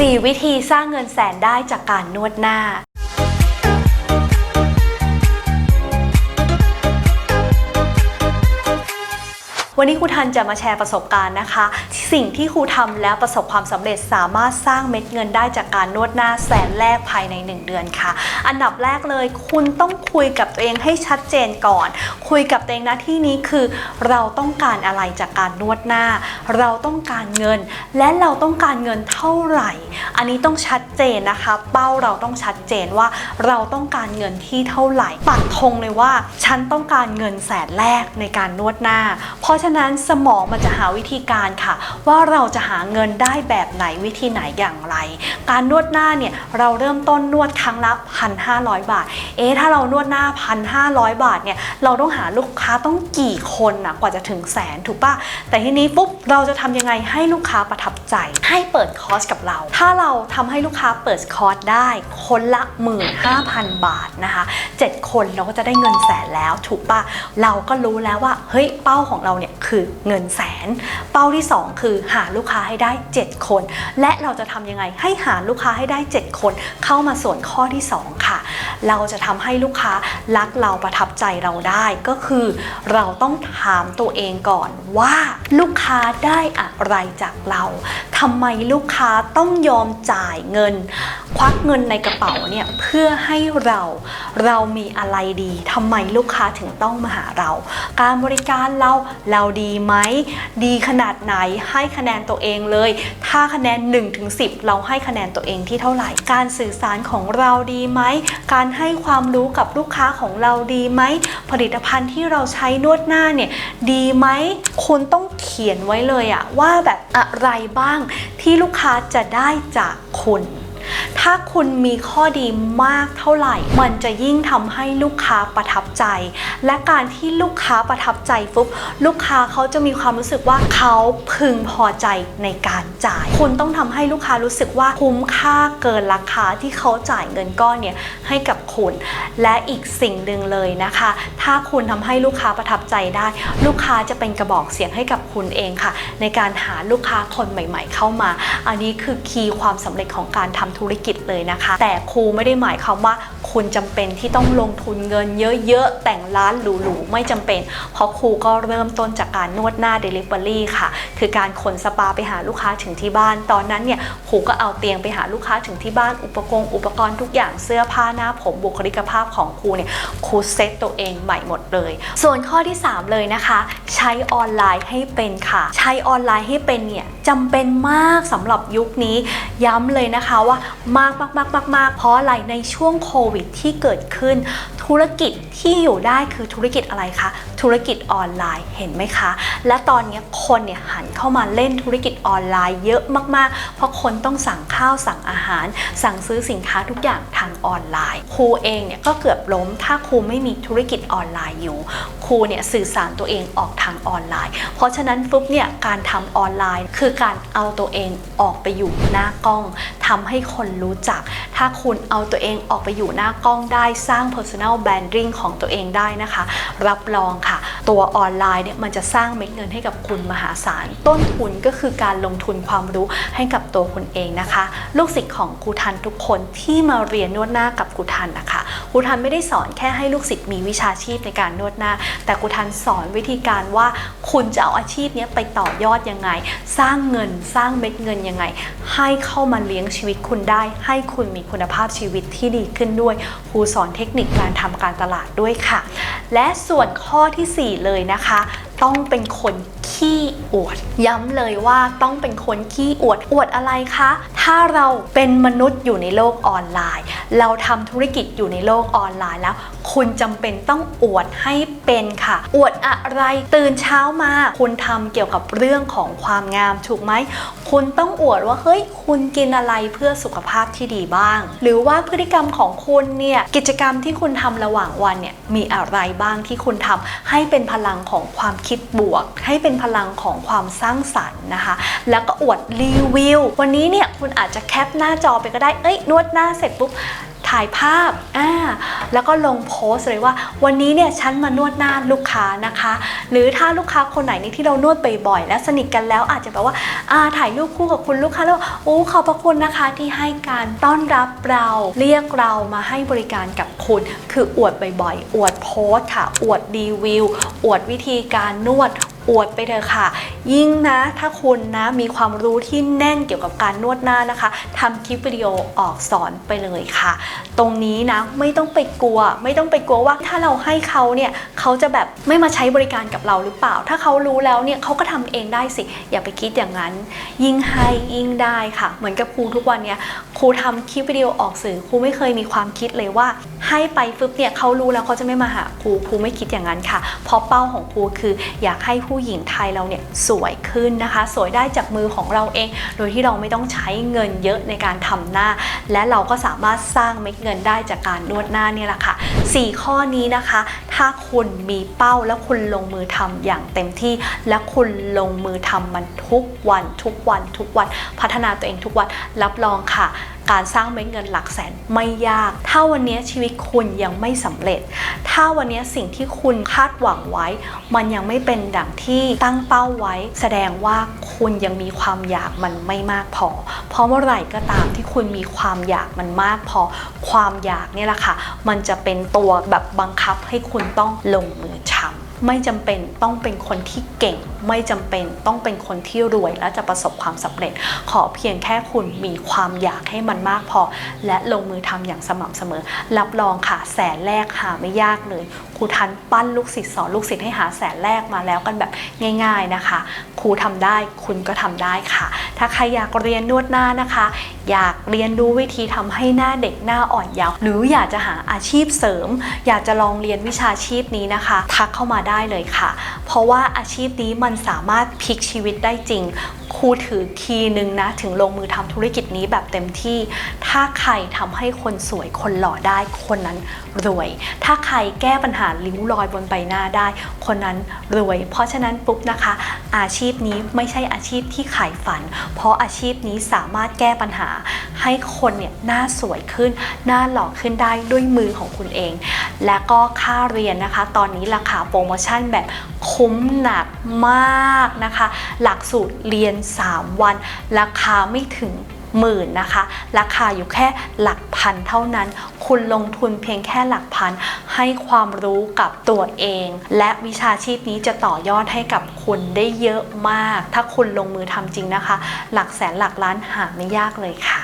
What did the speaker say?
4 วิธีสร้างเงินแสนได้จากการนวดหน้า วันนี้ครูทันจะมาแชร์ประสบการณ์นะคะ สิ่งที่ครูทำแล้วประสบความสำเร็จสามารถสร้างเม็ดเงินได้จากการนวดหน้าแสนแรกภายใน 1 เดือนค่ะ อันดับแรกเลย คุณต้องคุยกับตัวเองให้ชัดเจนก่อน คุยกับตัวเองนะที่นี้คือ เราต้องการอะไรจากการนวดหน้า เราต้องการเงิน และเราต้องการเงินเท่าไหร่ อันนี้ต้องชัดเจนนะคะ เป้าเราต้องชัดเจนว่าเราต้องการเงินที่เท่าไหร่ปักธงเลยว่า ฉันต้องการเงินแสนแรกในการนวดหน้าเพราะฉะนั้นสมองมันจะหาวิธีการค่ะ ว่าเราจะหาเงินได้แบบไหนวิธีไหนอย่างไร การนวดหน้าเนี่ยเราเริ่มต้นนวดครั้งละ 1,500 บาท เอ๊ะถ้าเรานวดหน้า 1,500 บาทเนี่ยเราต้องหาลูกค้าต้องกี่คนนะกว่าจะถึงแสนถูกปะแต่ทีนี้ปุ๊บเราจะทำยังไงให้ลูกค้าประทับใจ ให้เปิดคอร์สกับเรา ถ้าเราทำให้ลูกค้าเปิดคอร์สได้คนละ 15,000 บาทนะคะ7คนเราก็จะได้เงินแสนแล้วถูกปะเราก็รู้แล้วว่าเฮ้ยเป้าของเราเนี่ย คือเงินแสน เป้าที่ 2 คือหาลูกค้าให้ได้ 7 คน และเราจะทำยังไงให้หาลูกค้าให้ได้ 7 คน เข้ามาส่วนข้อที่ 2 ค่ะ เราจะทำให้ลูกค้ารักเราประทับใจเราได้ก็คือเราต้องถามตัวเองก่อนว่าลูกค้าได้อะไรจากเราทำไมลูกค้าต้องยอมจ่ายเงิน ควักเงินในกระเป๋าเนี่ยเพื่อให้เราเรามีอะไรดีทำไมลูกค้าถึงต้องมาหาเรา การบริการเราเราดีไหม ดีขนาดไหนให้คะแนนตัวเองเลย ถ้าคะแนน1ถึง10 เราให้คะแนนตัวเองที่เท่าไหร่ การสื่อสารของเราดีไหม การให้ความรู้กับลูกค้าของเราดีไหม ผลิตภัณฑ์ที่เราใช้นวดหน้าเนี่ยดีไหมคุณต้องเขียนไว้เลยอะว่าแบบอะไรบ้างที่ลูกค้าจะได้จากคุณ ถ้าคุณมีข้อดีมากเท่าไหร่ มันจะยิ่งทำให้ลูกค้าประทับใจ และการที่ลูกค้าประทับใจปุ๊บลูกค้าเขาจะมีความรู้สึกว่าเขาพึงพอใจในการจ่าย คุณต้องทำให้ลูกค้ารู้สึกว่าคุ้มค่าเกินราคาที่เขาจ่ายเงินก้อนเนี่ยให้กับคุณ และอีกสิ่งหนึ่งเลยนะคะ ถ้าคุณทำให้ลูกค้าประทับใจได้ ลูกค้าจะเป็นกระบอกเสียงให้กับคุณเองค่ะ ในการหาลูกค้าคนใหม่ ๆ เข้ามา อันนี้คือคีย์ความสำเร็จของการทำธุรกิจเลยนะคะ แต่ครูไม่ได้หมายความว่าคุณจำเป็นที่ต้องลงทุนเงินเยอะๆ แต่งร้านหรูๆ ไม่จำเป็น เพราะครูก็เริ่มต้นจากการนวดหน้า Delivery ค่ะ คือการขนสปาไปหาลูกค้าถึงที่บ้าน ตอนนั้นเนี่ยครูก็เอาเตียงไปหาลูกค้าถึงที่บ้านอุปกรณ์อุปกรณ์ทุกอย่างเสื้อผ้าหน้าผมบุคลิกภาพของครูเนี่ยครูเซตตัวเองใหม่หมดเลย ส่วนข้อที่ 3 เลยนะคะ ใช้ออนไลน์ให้เป็นค่ะ ใช้ออนไลน์ให้เป็นเนี่ยจำเป็นมากสำหรับยุคนี้ย้ำเลยนะคะว่ามากมากมากมากเพราะอะไรในช่วงโควิดที่เกิดขึ้นธุรกิจที่อยู่ได้คือธุรกิจอะไรคะ ธุรกิจออนไลน์เห็นไหมคะ และตอนนี้คนเนี่ยหันเข้ามาเล่นธุรกิจออนไลน์เยอะมากๆ เพราะคนต้องสั่งข้าวสั่งอาหาร สั่งซื้อสินค้าทุกอย่างทางออนไลน์ ครูเองเนี่ยก็เกือบล้มถ้าครูไม่มีธุรกิจออนไลน์อยู่ ครูเนี่ยสื่อสารตัวเองออกทางออนไลน์ เพราะฉะนั้นปุ๊บเนี่ยการทำออนไลน์ คือการเอาตัวเองออกไปอยู่หน้ากล้องทำให้คนรู้จัก ถ้าคุณเอาตัวเองออกไปอยู่หน้ากล้องได้สร้าง personal personal branding ของตัวเองได้นะคะ รับรองค่ะ ตัวออนไลน์เนี่ยมันจะสร้างเม็ดเงินให้กับคุณมหาศาล ต้นทุนก็คือการลงทุนความรู้ให้กับตัวคุณเองนะคะ ลูกศิษย์ของครูทันทุกคนที่มาเรียนนวดหน้ากับครูทันนะคะครูทันไม่ได้สอนแค่ให้ลูกศิษย์มีวิชาชีพในการนวดหน้า แต่ครูทันสอนวิธีการว่าคุณจะเอาอาชีพนี้ไปต่อยอดยังไง สร้างเงินสร้างเม็ดเงินยังไง ให้เข้ามาเลี้ยงชีวิตคุณได้ ให้คุณมีคุณภาพชีวิตที่ดีขึ้นด้วยครูสอนเทคนิคการทำการตลาดด้วยค่ะ และส่วนข้อทีสี่4 เลยนะคะ ต้องเป็นคนขี้อวด ย้ำเลยว่าต้องเป็นคนขี้อวดอวดอะไรคะ ถ้าเราเป็นมนุษย์อยู่ในโลกออนไลน์ เราทำธุรกิจอยู่ในโลกออนไลน์แล้ว คุณจำเป็นต้องอวดให้เป็นค่ะ อวดอะไรตื่นเช้ามา คุณทำเกี่ยวกับเรื่องของความงามถูกไหม คุณต้องอวดว่าเฮ้ยคุณกินอะไรเพื่อสุขภาพที่ดีบ้าง หรือว่าพฤติกรรมของคุณเนี่ยกิจกรรมที่คุณทำระหว่างวันเนี่ยมีอะไรบ้างที่คุณทำให้เป็นพลังของความคิดบวก ให้เป็นพลังของความสร้างสรรค์นะคะ แล้วก็อวดรีวิว วันนี้เนี่ยคุณอาจจะแคปหน้าจอไปก็ได้ เอ้ยนวดหน้าเสร็จปุ๊บ ถ่ายภาพอ่าแล้วก็ลงโพสต์เลยว่า วันนี้เนี่ยฉันมานวดหน้าลูกค้านะคะ หรือถ้าลูกค้าคนไหนนี่ที่เรานวดบ่อยๆ และสนิทกันแล้วอาจจะแบบว่าอ่าถ่ายรูปคู่กับคุณลูกค้าแล้วโอ้ขอบพระคุณนะคะที่ให้การต้อนรับเราเรียกเรามาให้บริการกับคุณ คืออวดบ่อยๆ อวดโพสต์ค่ะ อวดรีวิว อวดวิธีการนวด อวดไปเถอะค่ะ ยิ่งนะถ้าคุณนะมีความรู้ที่แน่นเกี่ยวกับการนวดหน้านะคะทำคลิปวิดีโอออกสอนไปเลยค่ะ ตรงนี้นะไม่ต้องไปกลัว ไม่ต้องไปกลัวว่าถ้าเราให้เขาเนี่ยเขาจะแบบไม่มาใช้บริการกับเราหรือเปล่า ถ้าเขารู้แล้วเนี่ยเขาก็ทำเองได้สิ อย่าไปคิดอย่างนั้น ยิ่งให้ยิ่งได้ค่ะ เหมือนกับครูทุกวันเนี่ยครูทำคลิปวิดีโอออกสื่อครูไม่เคยมีความคิดเลยว่า ให้ไปฟึบเนี่ยเขารู้แล้วเขาจะไม่มาหาครูครูไม่คิดอย่างนั้นค่ะเพราะเป้าของครูคืออยากให้ผูู้้หญิงไทยเราเนี่ยสวยขึ้นนะคะ สวยได้จากมือของเราเอง โดยที่เราไม่ต้องใช้เงินเยอะในการทำหน้า และเราก็สามารถสร้างเม็ดเงินได้จากการนวดหน้าเนี่ยแหละค่ะ 4 ข้อนี้นะคะ ถ้าคุณมีเป้าแล้วคุณลงมือทำอย่างเต็มที่ และคุณลงมือทำมันทุกวันทุกวันทุกวันพัฒนาตัวเองทุกวันรับรองค่ะ การสร้างเม็ดเงินหลักแสนไม่ยาก ถ้าวันนี้ชีวิตคุณยังไม่สำเร็จ ถ้าวันนี้สิ่งที่คุณคาดหวังไว้ มันยังไม่เป็นดังที่ตั้งเป้าไว้ แสดงว่าคุณยังมีความอยากมันไม่มากพอ เพราะเมื่อไหร่ก็ตามที่คุณมีความอยากมันมากพอ ความอยากเนี่ยแหละค่ะ มันจะเป็นตัวแบบบังคับให้คุณต้องลงมือทำ ไม่จำเป็นต้องเป็นคนที่เก่ง ไม่จำเป็นต้องเป็นคนที่รวยและจะประสบความสำเร็จ ขอเพียงแค่คุณมีความอยากให้มันมากพอ และลงมือทำอย่างสม่ำเสมอ รับรองค่ะแสนแรกหาไม่ยากเลยครูทันปั้นลูกศิษย์สอนลูกศิษย์ให้หาแสนแรกมาแล้วกันแบบง่าย ๆนะคะ ครูทำได้คุณก็ทำได้ค่ะ ถ้าใครอยากเรียนนวดหน้านะคะ อยากเรียนรู้วิธีทำให้หน้าเด็กหน้าอ่อนเยาว์หรืออยากจะหาอาชีพเสริม อยากจะลองเรียนวิชาชีพนี้นะคะ ทักเข้ามาได้ได้เลยค่ะ เพราะว่าอาชีพนี้มันสามารถพลิกชีวิตได้จริง ครูถือคีย์หนึ่งนะถึงลงมือทำธุรกิจนี้แบบเต็มที่ ถ้าใครทำให้คนสวยคนหล่อได้ คนนั้นรวย ถ้าใครแก้ปัญหาริ้วรอยบนใบหน้าได้ คนนั้นรวย เพราะฉะนั้นปุ๊บนะคะ อาชีพนี้ไม่ใช่อาชีพที่ขายฝัน เพราะอาชีพนี้สามารถแก้ปัญหา ให้คนเนี่ยหน้าสวยขึ้น หน้าหล่อขึ้นได้ด้วยมือของคุณเอง และก็ค่าเรียนนะคะ ตอนนี้ราคาโปรโมชั่นแบบคุ้มหนักมากนะคะ หลักสูตรเรียน 3 วัน ราคาไม่ถึงหมื่นนะคะ ราคาอยู่แค่หลักพันเท่านั้น คุณลงทุนเพียงแค่หลักพัน ให้ความรู้กับตัวเอง และวิชาชีพนี้จะต่อยอดให้กับคุณได้เยอะมาก ถ้าคุณลงมือทำจริงนะคะ หลักแสนหลักล้านหาไม่ยากเลยค่ะ